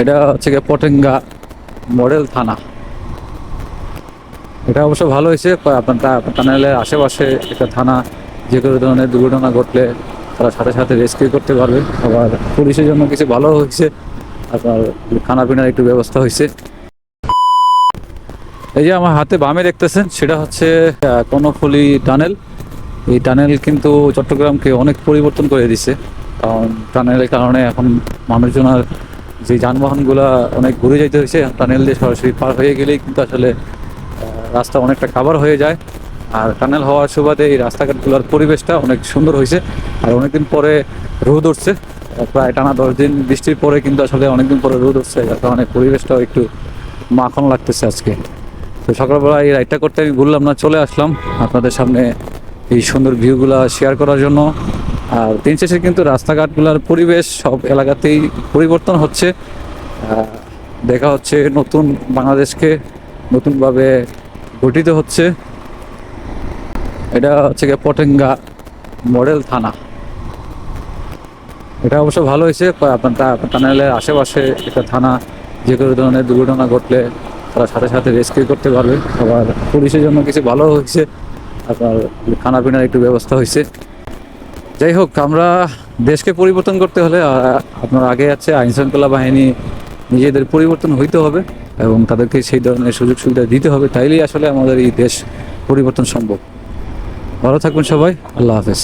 এটা হচ্ছে গিয়ে পটেঙ্গা মডেল থানা। এটা অবশ্য ভালো হয়েছে আপনার টানেলের আশেপাশে একটা থানা, যে কোনো ধরনের দুর্ঘটনা ঘটলে তারা সাথে সাথে রেস্কিউ করতে পারবে। আবার পুলিশের জন্য কিছু ভালো হয়েছে, আপনার খানা পিনার একটু ব্যবস্থা হয়েছে। এই যে আমার হাতে বামে দেখতেছেন, সেটা হচ্ছে কর্ণফুলী টানেল। এই টানেল কিন্তু চট্টগ্রামকে অনেক পরিবর্তন করে দিছে। কারণ টানেলের কারণে এখন মানুষজনের যে যানবাহনগুলো অনেক ঘুরে যেতে হয়েছে। টানেল দিয়ে সরাসরি পার হয়ে গেলেই কিন্তু আসলে রাস্তা অনেকটা কাভার হয়ে যায়। আর টানেল হওয়ার সুবাদে এই রাস্তাঘাটগুলোর পরিবেশটা অনেক সুন্দর হয়েছে। আর অনেকদিন পরে রোদ উঠছে। প্রায় টানা দশ দিন বৃষ্টির পরে কিন্তু আসলে অনেকদিন পরে রোদ উঠছে। যার কারণে পরিবেশটাও একটু মাখন লাগতেছে আজকে। তো সকালবেলা এই রাইডটা করতে আমি বললাম না, চলে আসলাম আপনাদের সামনে এই সুন্দর ভিউগুলা শেয়ার করার জন্য। আর দিন শেষে কিন্তু রাস্তাঘাটগুলোর পরিবেশ সব এলাকাতেই পরিবর্তন হচ্ছে। দেখা হচ্ছে নতুন বাংলাদেশকে নতুনভাবে গঠিত হচ্ছে। এটা হচ্ছে গিয়ে পটেঙ্গা মডেল থানা। এটা অবশ্য ভালো হয়েছে আপনার আশেপাশে একটা থানা, যে কোনো ধরনের দুর্ঘটনা ঘটলে তারা সাথে সাথে রেস্কিউ করতে পারবে। আবার পুলিশের জন্য কিছু ভালো হয়েছে, আপনার খানা পিনার একটু ব্যবস্থা হয়েছে। যাই হোক, আমরা দেশকে পরিবর্তন করতে হলে আপনার আগে আছে আইন শৃঙ্খলা বাহিনী, নিজেদের পরিবর্তন হইতে হবে এবং তাদেরকে সেই ধরনের সুযোগ সুবিধা দিতে হবে। তাইলেই আসলে আমাদের এই দেশ পরিবর্তন সম্ভব। ভালো থাকবেন সবাই, আল্লাহ হাফেজ।